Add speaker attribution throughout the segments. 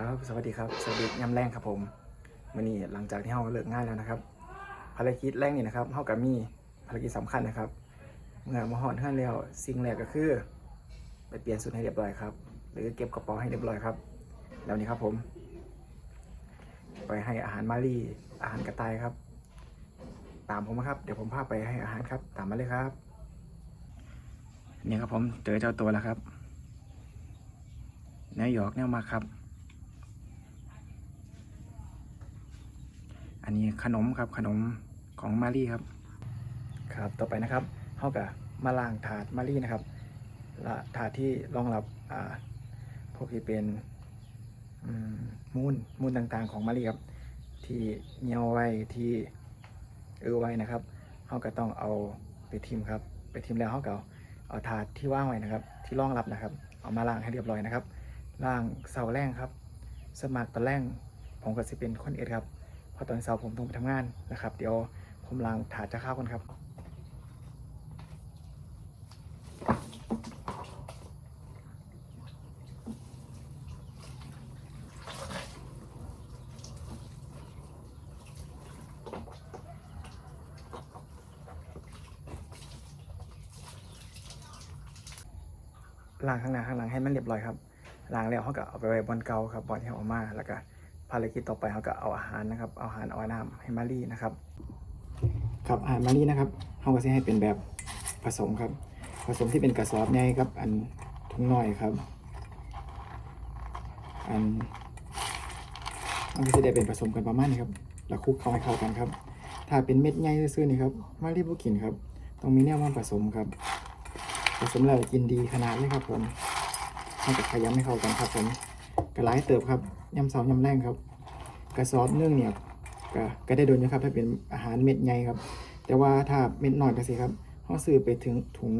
Speaker 1: ครับ สวัสดีครับ สวัสดียามแรงครับผมวันนี้หลังจากที่เราเลิกงานแล้วนะครับ ภารกิจแรกนี่นะครับเรากับมีภารกิจสำคัญนะครับ เมื่อมาหอนท่านแล้วสิ่งแรกก็คือ ไปเปลี่ยนชุดให้เรียบร้อยครับ หรือเก็บกระเป๋าให้เรียบร้อยครับ แล้วนี้ครับผม ไปให้อาหารมารีอาหารกระต่ายครับ ตามผมมาครับ เดี๋ยวผมพาไปให้อาหารครับ ตามมาเลยครับนี่ครับผมเจอเจ้าตัวแล้วครับแนวหยอกแนวมาครับ นนี้ขนมครับขนมของมารีครับ ครับต่อไปนะครับเขากับมาล้างถาดมารีนะครับละถาดที่รองรับอ่าพวกที่เป็นมูลมูลต่างๆของมารีครับที่เหนียวไว้ที่เออไว้นะครับเขาก็ต้องเอาไปทิมครับไปทิมแล้วเขาก็เอาเอาถาดที่ว่างไว้นะครับ ที่รองรับนะครับ เอามาล้างให้เรียบร้อยนะครับล้างเสาแรงครับ สมัครตอนแรกผมก็จะเป็นคนเอ็ดครับ ราะตอนเช้าผมต้องไปทำงานนะครับ เดี๋ยวผมล้างถาดจะข้าวกันครับล้างข้างหน้าข้างหลังให้มันเรียบร้อยครับล้างแล้วเขาก็เอาไปไว้บนเกาครับบอนที่เอามาแล้วก็ ภารกิจต่อไปเขาก็เอาอาหารนะครับ เอาอาหารเอาน้ำให้มารีนะครับ ครับอาหารมารีนะครับเขาก็จะให้เป็นแบบผสมครับ ผสมที่เป็นกระสอบใหญ่ครับ อันถุงน้อยครับ อันมันก็จะได้เป็นผสมกันประมาณนี้ครับแล้วคลุกเข้าให้เข้ากันครับ ถ้าเป็นเม็ดใหญ่ซื่อๆนี่ครับมารีบุกินครับต้องมีแนวมาผสมครับ ผสมแล้วกินดีขนาดเลยครับผมให้กับขยำให้เข้ากันครับผม กระไลายเติบครับยำเสายำแรงครับกระสอบเนื่องเนี่ยก็ก็ได้โดนนะครับถ้าเป็นอาหารเม็ดใหญ่ครับ แต่ว่าถ้าเม็ดน้อยก็สิครับเขาซื้อไปถึงถุง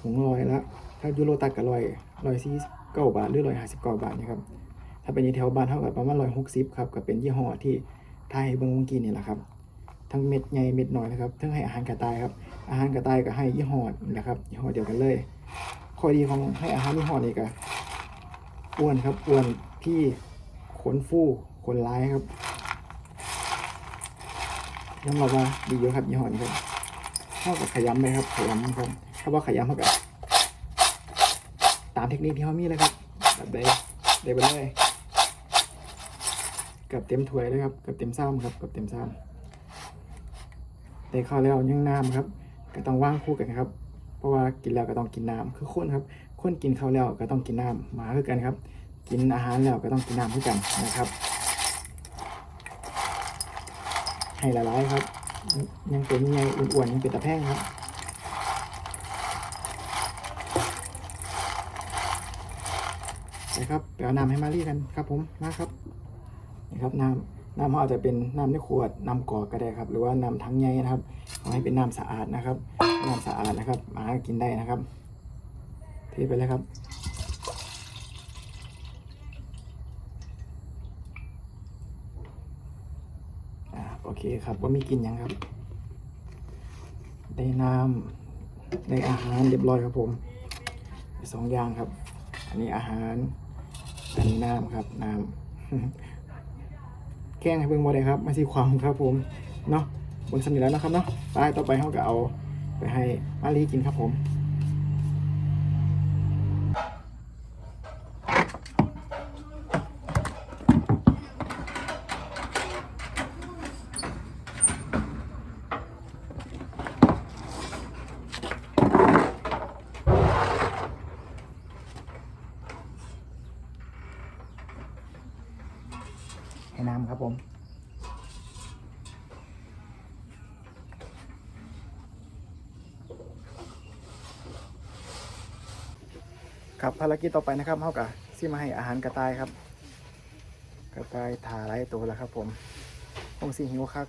Speaker 1: ถุงลอยละถ้ายูโรตัดกับลอยลอยสี่เก้าบาทหรือลอยห้าสิบเก้าบาทนี่ครับถ้าเป็นยี่แถวบ้านเท่ากับประมาณลอยหกสิบครับก็เป็นยี่ห้อที่ไทยเบิ้งเมื่อกี้นี่แหละครับทั้งเม็ดใหญ่เม็ดน้อยนะครับทั้งให้อาหารกระต่ายครับอาหารกระต่ายก็ให้ยี่ห้อนี่นะครับยี่ห้อเดียวกันเลยข้อดีของให้อาหารยี่ห้อนี้ก็ อ้วนครับอ้วนที่ขนฟูขนร้ายครับย้ำเราว่าดีเยอะครับยี่ห้อนี้ครับเท่ากับขยำเลยครับขยำครับถ้าว่าขยำเท่ากับตามเทคนิคที่เขามีเลยครับแบบใดได้ไปเลยกับเต็มถ้วยเลยครับกับเต็มซ้ำครับกับเต็มซ้ำได้ข้าวแล้วยังน้ำครับก็ต้องว่างคู่กันครับ เพราะว่ากินแล้วก็ต้องกินน้ำคือคนครับคนกินข้าวแล้วก็ต้องกินน้ำหมาคือกันครับ กินอาหารแล้วก็ต้องกินน้ำคือกันนะครับ ให้ละลายครับ ยังเป็นยังไงอ้วนๆยังเป็นตะแพร่งครับนะครับเดี๋ยวน้ำให้มารีกันครับผมมาครับนะครับน้ำน้ำเขาอาจจะเป็นน้ำในขวดน้ำกอกก็ได้ครับ หรือว่าน้ำทั้งใหญ่นะครับ ขอให้เป็นน้ำสะอาดนะครับ น้ำสะอาดนะครับหมากินได้นะครับเทไปเลยครับอ่าโอเคครับว่ามีกินยังครับ ได้น้ำได้อาหารเรียบร้อยครับผมสองอย่างครับ อันนี้อาหาร อันนี้น้ำครับน้ำแกล้งให้เบิ่งบ่ได้ครับ มาสิความครับผม เนาะ บิ่งสนิทแล้วนะครับเนาะไปต่อไปเขาก็เอาไปให้มารีกินครับผมให้น้ำครับผม ครับภารกิจต่อไปนะครับเขากับที่มาให้อาหารกระต่ายครับ กระต่ายถ่าไรตัวแล้วครับผมคงสีหิวครับ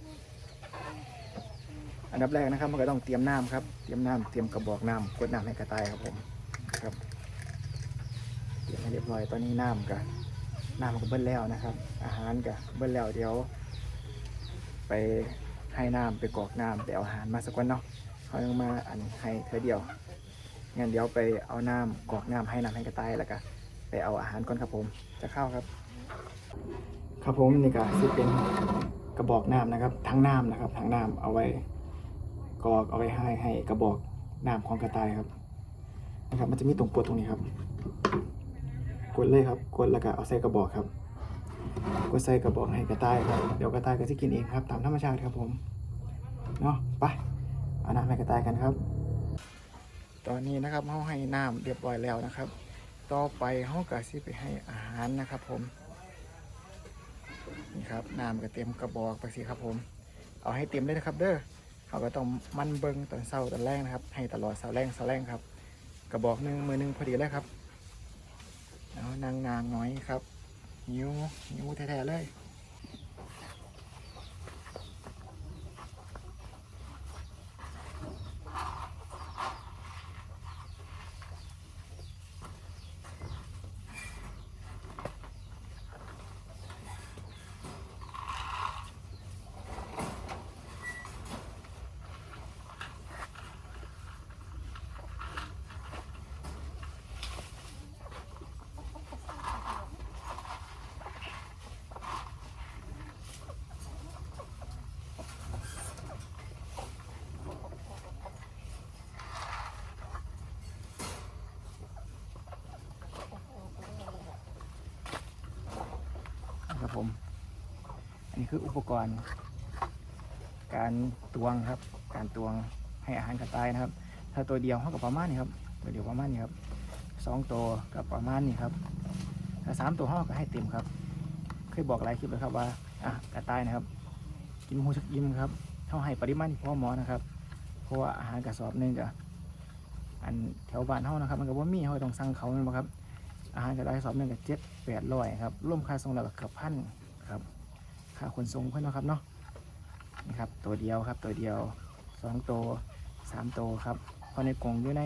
Speaker 1: อันดับแรกนะครับมันก็ต้องเตรียมน้ำครับ เตรียมน้ำเตรียมกระบอกน้ำกดน้ำให้กระต่ายครับผมครับ เตรียมให้เรียบร้อยตอนนี้น้ำกับน้ำก็เบิ้ลแล้วนะครับ อาหารกับเบิ้ลแล้วเดี๋ยว ไปให้น้ำไปกรอกน้ำไปเอาอาหารมาสักวันเนาะเขายังมาอันให้เธอเดียว งั้นเดี๋ยวไปเอาน้ำกรอกน้ำให้น้ำให้กระต่ายแล้วก็ไปเอาอาหารก่อนครับผมจะเข้าครับ ครับผมนี่ก็สิเป็นกระบอกน้ำนะครับทั้งน้ำนะครับทั้งน้ำเอาไว้กรอกเอาไว้ให้ให้กระบอกน้ำของกระต่ายครับนะครับ มันจะมีตรงกดตรงนี้ครับ กดเลยครับ กดแล้วก็เอาใส่กระบอกครับ กดใส่กระบอกให้กระต่ายครับเดี๋ยวกระต่ายก็จะกินเองครับ ตามธรรมชาติครับผมเนาะไปเอาน้ำให้กระต่ายกันครับ ตอนนี้นะครับเขาให้น้ำเรียบร้อยแล้วนะครับ ต่อไปเขาก็สิไปให้อาหารนะครับผมนี่ครับน้ำก็เต็มกระบอกไปสิครับผม เอาให้เต็มเลยนะครับ เด้อเขาก็ต้องมันเบิงตอนเช้าตอนแรกนะครับ ให้ตลอดเช้าแรงเช้าแรงครับ กระบอกหนึ่งมือหนึ่งพอดีเลยครับเอานางนางน้อยครับหิวหิวแท้ๆเลย นนี้คืออุปกรณ์ การตวงครับ การตวงให้อาหารกระต่ายนะครับ ถ้าตัวเดียวเท่ากับประมาณนี้ครับ ตัวเดียวประมาณนี้ครับสองตัวกับประมาณนี้ครับถ้าสามตัวห้าก็ให้เต็มครับ เคยบอกหลายคลิปแล้วครับว่าอะกระต่ายนะครับ กินหูชักยิ้มครับ เท่าให้ปริมาณพ่อหมอนะครับ เพราะว่าอาหารกระสอบนึงกับอันแถวบ้านเท่านะครับ มันก็บ่มีเขาต้องสั่งเขาแม่นบ่ครับ อาหารกระต่ายสอบนึงกับเจ็ดแปดร้อยครับร่วมค่าส่งแล้วก็เกือบพันครับ ค่าขนส่งเพื่อนนะครับเนาะนี่ครับตัวเดียวครับตัวเดียวสองตัวสามตัวครับเพราะในกรงอยู่ใน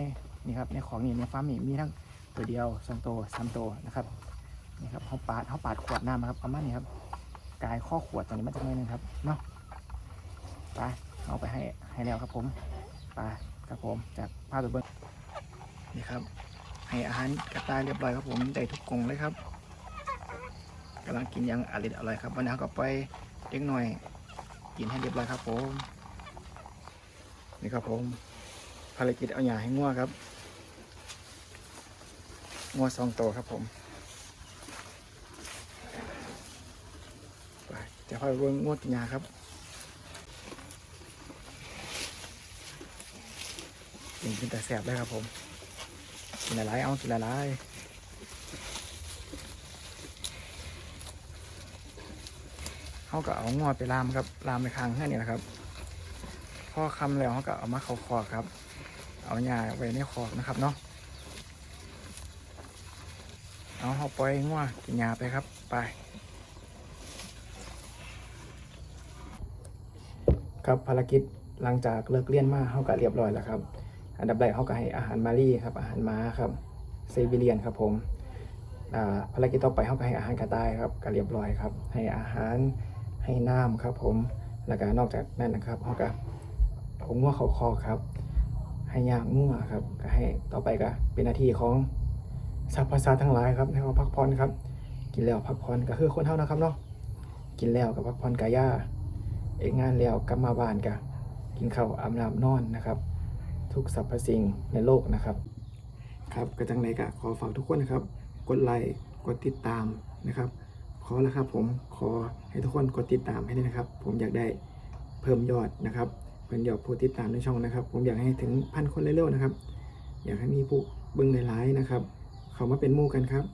Speaker 1: นี่ครับในของนี่ในฟาร์มนี่มีทั้งตัวเดียวสองตัวสามตัวนะครับนี่ครับเขาปาดเขาปาดขวดน้ำนะครับประมาณนี้ครับกายข้อขวดตรงนี้มันจะไม่นึงครับเนาะไปเอาไปให้ให้แล้วครับผมไปครับผมจากภาพตัวเบิ้งนี่ครับให้อาหารกระต่ายเรียบร้อยครับผมได้ทุกกรงเลยครับ กำลังกินอยังอร่อยอร่อยครับวันนี้เราก็ไปเล็กหน่อย กินให้เรียบร้อยครับผมนี่ครับผมภารกิจเอาหยาให้งัวครับงัวสองตัวครับผมจะพาไปเบิ่งงัวกินหญ้าครับกินกินแต่แสบเลยครับผมกินหลายๆเอากินหลายๆ เขาก็เอางอไปลามครับลามไปคางแค่นี้แหละครับพอคำแล้วเขาก็เอามาเขาคอครับ เอาหญ้าไว้ในคอกนะครับเนาะเอาเขาปล่อยงัวกินหญ้าไปครับไปครับภารกิจหลังจากเลิกเรียนมาเขาก็เรียบร้อยแล้วครับ อันดับแรกเขาก็ให้อาหารมารีครับ อาหารม้าครับเซบิเลียนครับผมภารกิจต่อไปเขาก็ให้อาหารกระต่ายครับก็เรียบร้อยครับ ให้อาหาร ให้น้ำครับ ผมแล้วก็นอกจากนั้นนะครับเขาก็เอางัวเขาคอครับ ให้ยางงัวครับ ก็ให้ต่อไปก็เป็นหน้าที่ของสัพพสัตว์ทั้งหลายครับให้เขาพักผ่อนครับ กินแล้วพักผ่อนก็คือคนเท่านะครับเนาะกินแล้วกับพักผ่อนกายาเอกงานแล้วกลับมาบ้านกะกินข้าวอาบน้ำนอนนะครับ ทุกสรรพสิ่งในโลกนะครับ ครับก็จังไรก็ขอฝากทุกคนนะครับ กดไลค์กดติดตามนะครับ ขอแล้วครับผมขอให้ทุกคนกดติดตามให้ด้วยนะครับ ผมอยากได้เพิ่มยอดนะครับเพิ่มยอดผู้ติดตามในช่องนะครับ ผมอยากให้ถึงพันคนเร็วๆนะครับ อยากให้มีผู้เบิ่งหลายๆนะครับ เขามาเป็นมู่กันครับ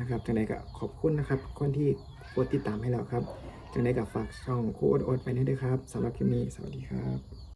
Speaker 1: นะครับจังไรก็ขอบคุณนะครับ คนที่กดติดตามให้แล้วครับจังไรก็ฝากช่องโค้ดโอ๊ตไปด้วยครับสำหรับคลิปนี้สวัสดีครับ